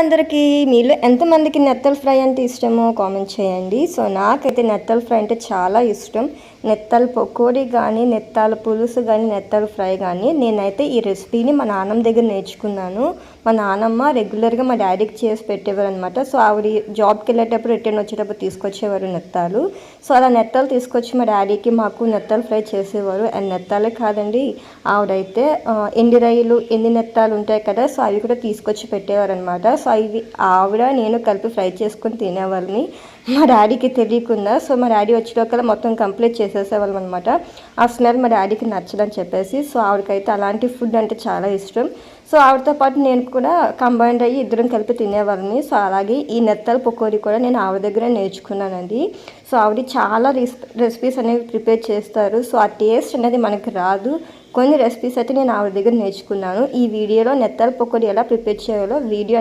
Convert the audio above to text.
అందరికీ మీలో ఎంతమందికి నెత్తల ఫ్రై అంటే ఇష్టమో కామెంట్ చేయండి. సో నాకైతే నెత్తల ఫ్రై అంటే చాలా ఇష్టం. నెత్తల పకోడీ కానీ నెత్తాల పులుసు కానీ నెత్తల ఫ్రై కానీ నేనైతే ఈ రెసిపీని మా నాన్నమ్మ దగ్గర నేర్చుకున్నాను. మా నాన్నమ్మ రెగ్యులర్గా మా డాడీకి చేసి పెట్టేవారు అనమాట సో ఆవిడ జాబ్కి వెళ్ళేటప్పుడు రిటర్న్ వచ్చేటప్పుడు తీసుకొచ్చేవారు నెత్తాలు. సో అలా నెత్తాలు తీసుకొచ్చి మా డాడీకి మాకు నెత్తాలు ఫ్రై చేసేవారు. అండ్ నెత్తాలే కాదండి ఆవిడైతే ఎండి రైలు ఎన్ని నెత్తాలు ఉంటాయి కదా సో అవి కూడా తీసుకొచ్చి పెట్టేవారు అనమాట సో ఇవి ఆవిడ నేను కలిపి ఫ్రై చేసుకొని తినేవాళ్ళని. మా డాడీకి తెలియకుండా సో మా డాడీ వచ్చేలోకల్లా మొత్తం కంప్లీట్ చేసేసేవాళ్ళం అనమాట ఆ స్మెల్ మా డాడీకి నచ్చదని చెప్పేసి సో ఆవిడకైతే అలాంటి ఫుడ్ అంటే చాలా ఇష్టం. సో ఆవిడతో పాటు నేను కూడా కంబైన్డ్ అయ్యి ఇద్దరం కలిపి తినేవాళ్ళని. సో అలాగే ఈ నెత్తల పకోడీ కూడా నేను ఆవిడ దగ్గర నేర్చుకున్నానండి. సో ఆవిడ చాలా రెసిపీస్ అనేవి ప్రిపేర్ చేస్తారు. సో ఆ టేస్ట్ అనేది మనకి రాదు. కొన్ని రెసిపీస్ అయితే నేను ఆవిడ దగ్గర నేర్చుకున్నాను. ఈ వీడియోలో నెత్తల పకోడీ ఎలా ప్రిపేర్ చేయాలో వీడియో